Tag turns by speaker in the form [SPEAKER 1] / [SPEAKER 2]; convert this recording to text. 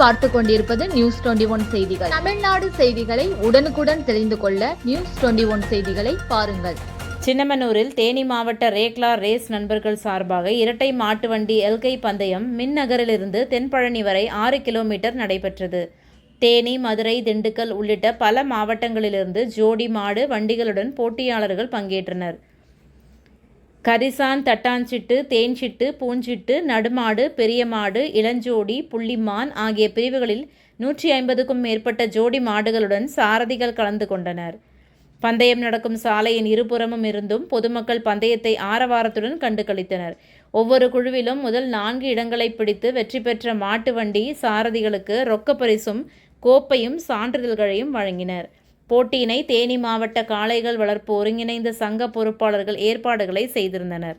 [SPEAKER 1] பார்த்து கொண்டிருப்பது news twenty one செய்திகள். தமிழ்நாடு செய்திகளை உடனுக்குடன் தெரிந்து கொள்ள நியூஸ் டுவெண்டி ஒன் செய்திகளை பாருங்கள்.
[SPEAKER 2] சின்னமனூரில் தேனி மாவட்ட ரேக்லா ரேஸ் நண்பர்கள் சார்பாக இரட்டை மாட்டு வண்டி எல்கை பந்தயம் மின்நகரிலிருந்து தென்பழனி வரை ஆறு கிலோமீட்டர் நடைபெற்றது. தேனி மதுரை திண்டுக்கல் உள்ளிட்ட பல மாவட்டங்களிலிருந்து ஜோடி மாடு வண்டிகளுடன் போட்டியாளர்கள் பங்கேற்றனர். கரிசான் தட்டாஞ்சிட்டு தேன்சிட்டு பூஞ்சிட்டு நடுமாடு பெரிய மாடு இளஞ்சோடி புள்ளிமான் ஆகிய பிரிவுகளில் நூற்றி ஐம்பதுக்கும் மேற்பட்ட ஜோடி மாடுகளுடன் சாரதிகள் கலந்து கொண்டனர். பந்தயம் நடக்கும் சாலையின் இருபுறமும் இருந்தும் பொதுமக்கள் பந்தயத்தை ஆரவாரத்துடன் கண்டு களித்தனர் ஒவ்வொரு குழுவிலும் முதல் நான்கு இடங்களை பிடித்து வெற்றி பெற்ற மாட்டு வண்டி சாரதிகளுக்கு ரொக்க பரிசும் கோப்பையும் சான்றிதழ்களையும் வழங்கினர். போட்டியினை தேனி மாவட்ட காளைகள் வளர்ப்பு ஒருங்கிணைந்த சங்க பொறுப்பாளர்கள் ஏற்பாடுகளை செய்திருந்தனர்.